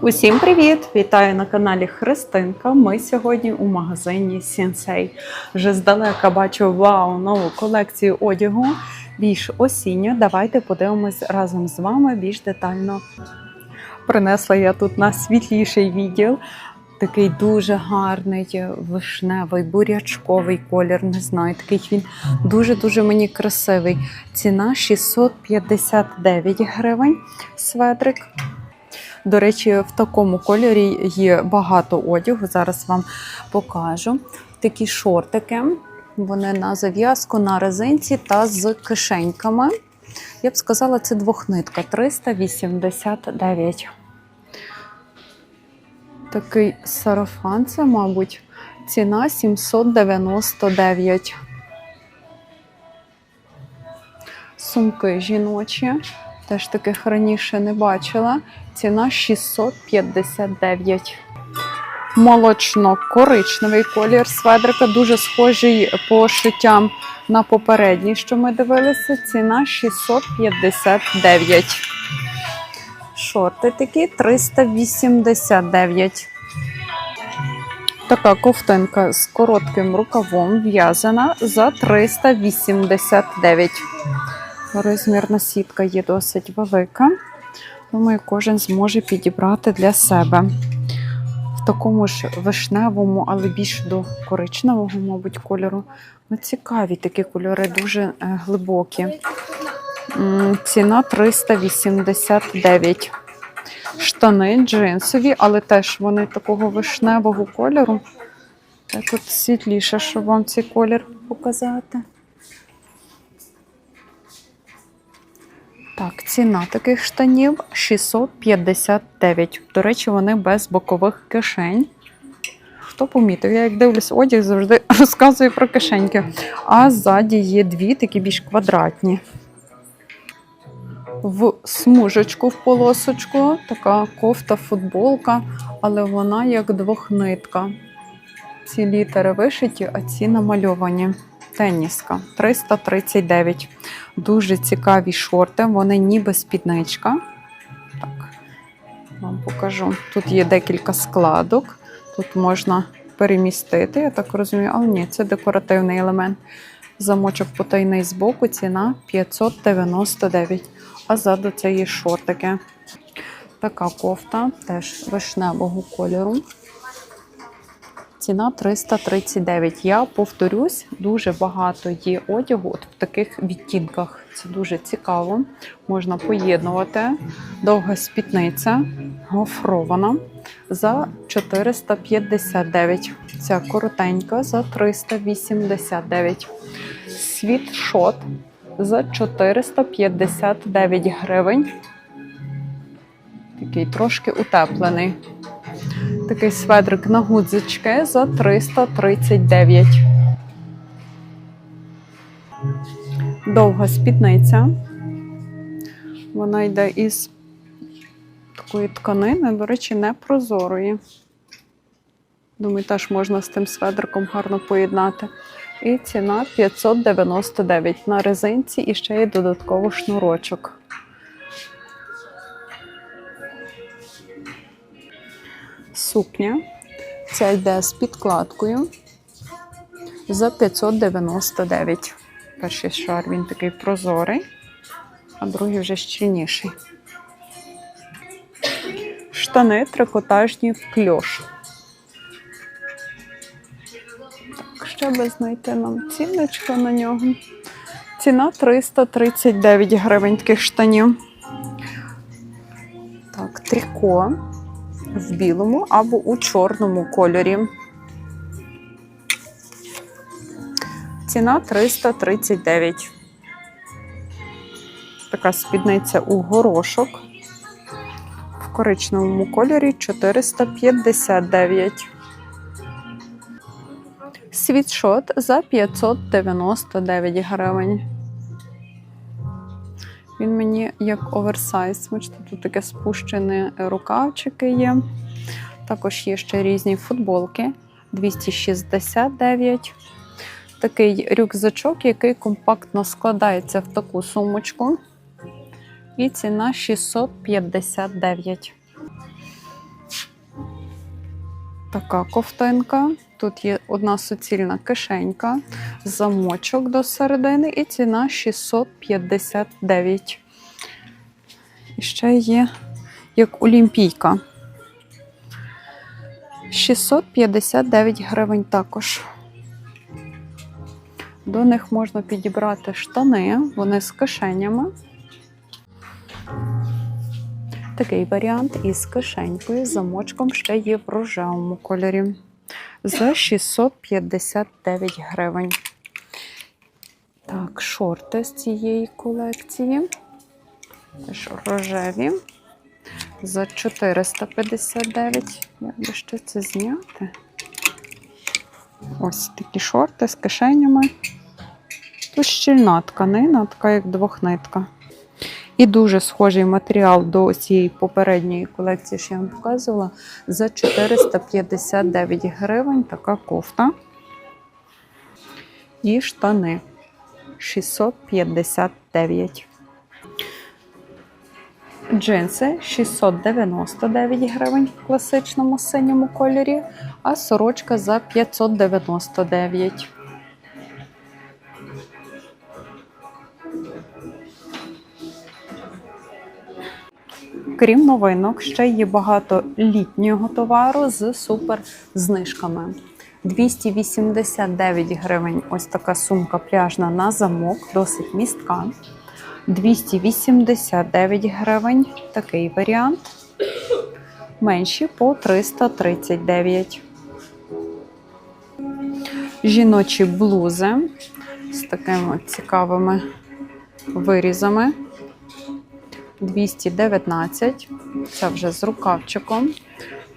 Усім привіт! Вітаю на каналі Христинка. Ми сьогодні у магазині Сінсей. Вже здалека бачу вау, нову колекцію одягу. Більш осінню. Давайте подивимось разом з вами більш детально. Принесла я тут на світліший відділ. Такий дуже гарний вишневий, бурячковий колір. Не знаю, такий він дуже-дуже мені красивий. Ціна 659 гривень. Светрик. До речі, в такому кольорі є багато одягу. Зараз вам покажу. Такі шортики. Вони на зав'язку на резинці та з кишеньками. Я б сказала, це двохнитка 389. Такий сарафан, це, мабуть, ціна 799. Сумки жіночі. Теж таких раніше не бачила. Ціна 659. Молочно-коричневий колір сведрика, дуже схожий по шиттям на попередній, що ми дивилися. Ціна 659. Шорти такі 389. Така ковтинка з коротким рукавом в'язана за 389. Розмірна сітка є досить велика. Думаю, кожен зможе підібрати для себе. В такому ж вишневому, але більш до коричневого, мабуть, кольору. Ну, цікаві такі кольори, дуже е, глибокі. Ціна 389. Штани джинсові, але теж вони такого вишневого кольору. Так от світліше, щоб вам цей колір показати. Так, ціна таких штанів 659. До речі, вони без бокових кишень. Хто помітив? Я як дивлюсь одяг, завжди розказую про кишеньки. А ззаді є дві такі більш квадратні. В смужечку, в полосочку, така кофта, футболка, але вона як двохнитка. Ці літери вишиті, а ці намальовані. Теніска 339. Дуже цікаві шорти, вони ніби спідничка. Так, вам покажу. Тут є декілька складок. Тут можна перемістити, я так розумію, але ні, це декоративний елемент. Замочок потайний з боку, ціна 599. А ззаду це є шортики. Така кофта, теж вишневого кольору. Ціна 339. Я повторюсь, дуже багато є одягу от в таких відтінках. Це дуже цікаво. Можна поєднувати. Довга спідниця, гофрована за 459. Ця коротенька за 389. Світшот за 459 гривень. Такий трошки утеплений. Такий сведрик на гудзички за 339. Довга спідниця. Вона йде із такої тканини, до речі, не прозорої. Думаю, теж можна з тим сведриком гарно поєднати. І ціна 599 на резинці і ще є додатково шнурочок. Сукня. Ця йде з підкладкою за 599. Перший шар він такий прозорий, а другий вже щільніший. Штани трикотажні в кльош. Так, ще знайти нам ціночку на нього. Ціна 339 гривень таких штанів. Так, тріко в білому або у чорному кольорі. Ціна 339. Така спідниця у горошок. В коричневому кольорі 459. Світшот за 599 гривень. Він мені як оверсайз. Бачите, тут таке спущені рукавчики є. Також є ще різні футболки 269. Такий рюкзачок, який компактно складається в таку сумочку. І ціна 659. Така ковтинка. Тут є одна суцільна кишенька, замочок до середини і ціна 659. І ще є як олімпійка. 659 гривень також. До них можна підібрати штани, вони з кишенями. Такий варіант із кишенькою, з замочком ще є в рожевому кольорі. За 659 гривень. Так, шорти з цієї колекції. Теж рожеві. За 459. Як би ще це зняти? Ось такі шорти з кишенями. Тут щільна тканина, така як двохнитка. І дуже схожий матеріал до цієї попередньої колекції, що я вам показувала, за 459 гривень така кофта. І штани 659. Джинси 699 гривень в класичному синьому кольорі, а сорочка за 599. Крім новинок, ще є багато літнього товару з супер знижками. 289 гривень. Ось така сумка пляжна на замок, досить містка. 289 гривень. Такий варіант. Менші по 339. Жіночі блузи з такими цікавими вирізами. 219. Це вже з рукавчиком.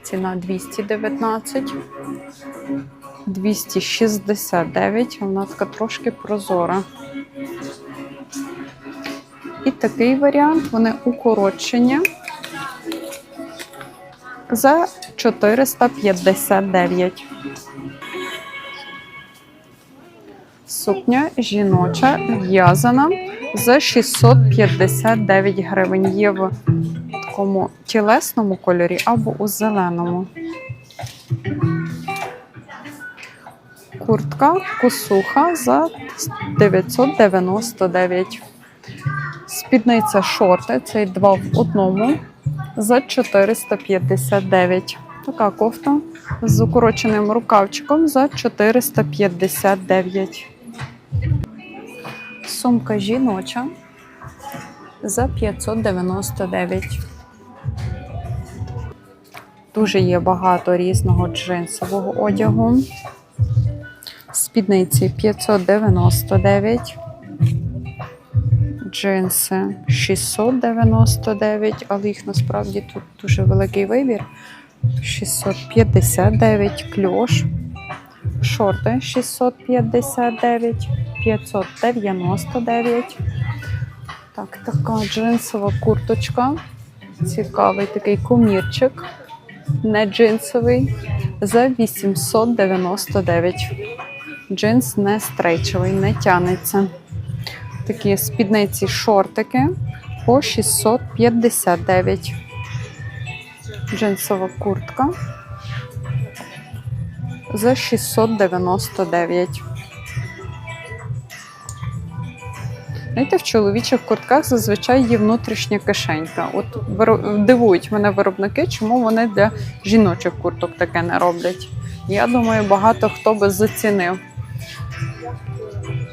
Ціна 219. 269. Вона така трошки прозора. І такий варіант. Вони укорочені за 459. Сукня жіноча в'язана за 659 гривень. Є в такому тілесному кольорі або у зеленому. Куртка косуха за 999. Спідниця шорти, цей два в одному за 459. Така кофта з укороченим рукавчиком за 459. Сумка жіноча за 599. Дуже є багато різного джинсового одягу. Спідниці 599. Джинси 699, але їх насправді тут дуже великий вибір. 659 кльош. Шорти 659, 599. Так, така джинсова курточка. Цікавий такий комірчик. Не джинсовий. За 899. Джинс не стрейчовий, не тянеться. Такі спідниці шортики по 659. Джинсова куртка за 699. Знаєте, в чоловічих куртках зазвичай є внутрішня кишенька. От дивують мене виробники, чому вони для жіночих курток таке не роблять. Я думаю, багато хто би зацінив.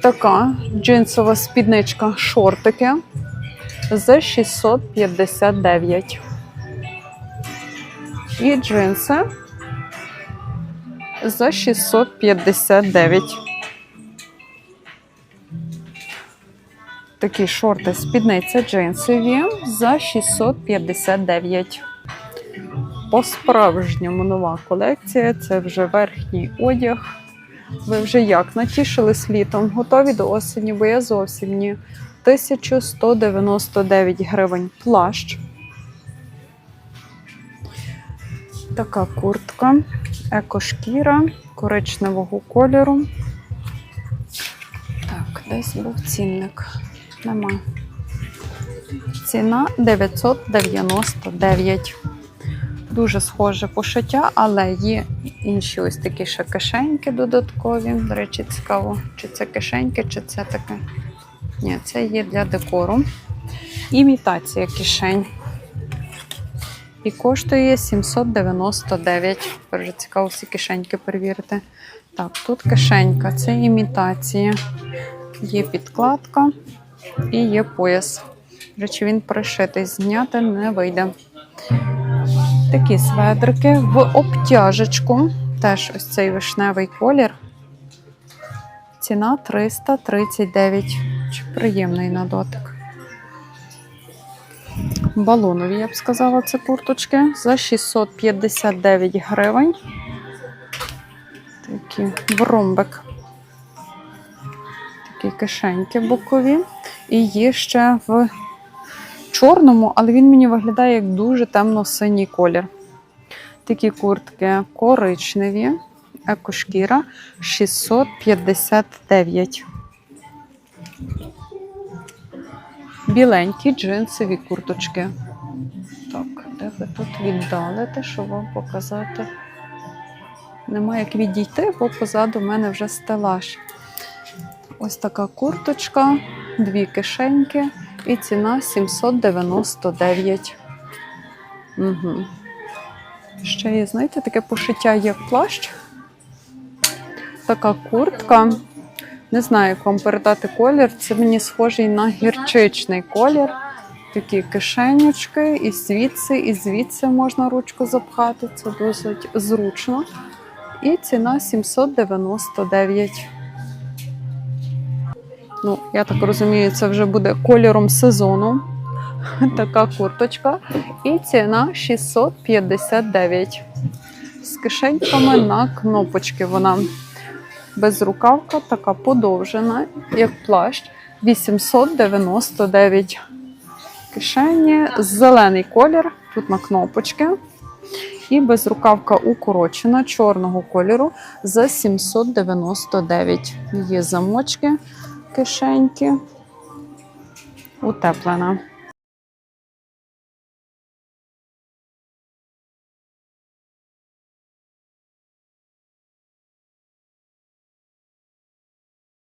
Така джинсова спідничка шортики за 659. І джинси за 659. Такі шорти спідниця джинсові за 659. По-справжньому нова колекція. Це вже верхній одяг. Ви вже як натішились літом? Готові до осені, бо я зовсім ні. 1199 гривень плащ. Така куртка, екошкіра коричневого кольору. Так, десь був цінник. Нема. Ціна 999. Дуже схоже пошиття, але є інші ось такі ще кишеньки додаткові. До речі, цікаво, чи це кишеньки, чи це таке. Ні, це є для декору. Імітація кишень. І коштує 799. Дуже цікаво всі кишеньки перевірити. Так, тут кишенька, це імітація. Є підкладка і є пояс. До речі, він пришитий, зняти не вийде. Такі сведрики в обтяжечку. Теж ось цей вишневий колір. Ціна 339. Чи приємний на дотик. Балонові, я б сказала, це курточки за 659 гривень. Такі в ромбик. Такі кишеньки бокові. І є ще в чорному, але він мені виглядає як дуже темно-синій колір. Такі куртки коричневі, екошкіра 659. Біленькі джинсові курточки. Так, де ви тут віддали те, що вам показати? Нема як відійти, бо позаду в мене вже стелаж. Ось така курточка, дві кишеньки і ціна 799. Угу. Ще є, знаєте, таке пошиття як плащ. Така куртка. Не знаю, як вам передати колір. Це мені схожий на гірчичний колір. Такі кишенючки, і звідси, і звідси можна ручку запхати. Це досить зручно. І ціна 799. Ну, я так розумію, це вже буде кольором сезону. Така курточка. І ціна 659. З кишеньками на кнопочки. Вона безрукавка, така подовжена, як плащ. 899 кишені, зелений колір, тут на кнопочки. І безрукавка укорочена чорного кольору за 799. Є замочки, кишеньки. Утеплена.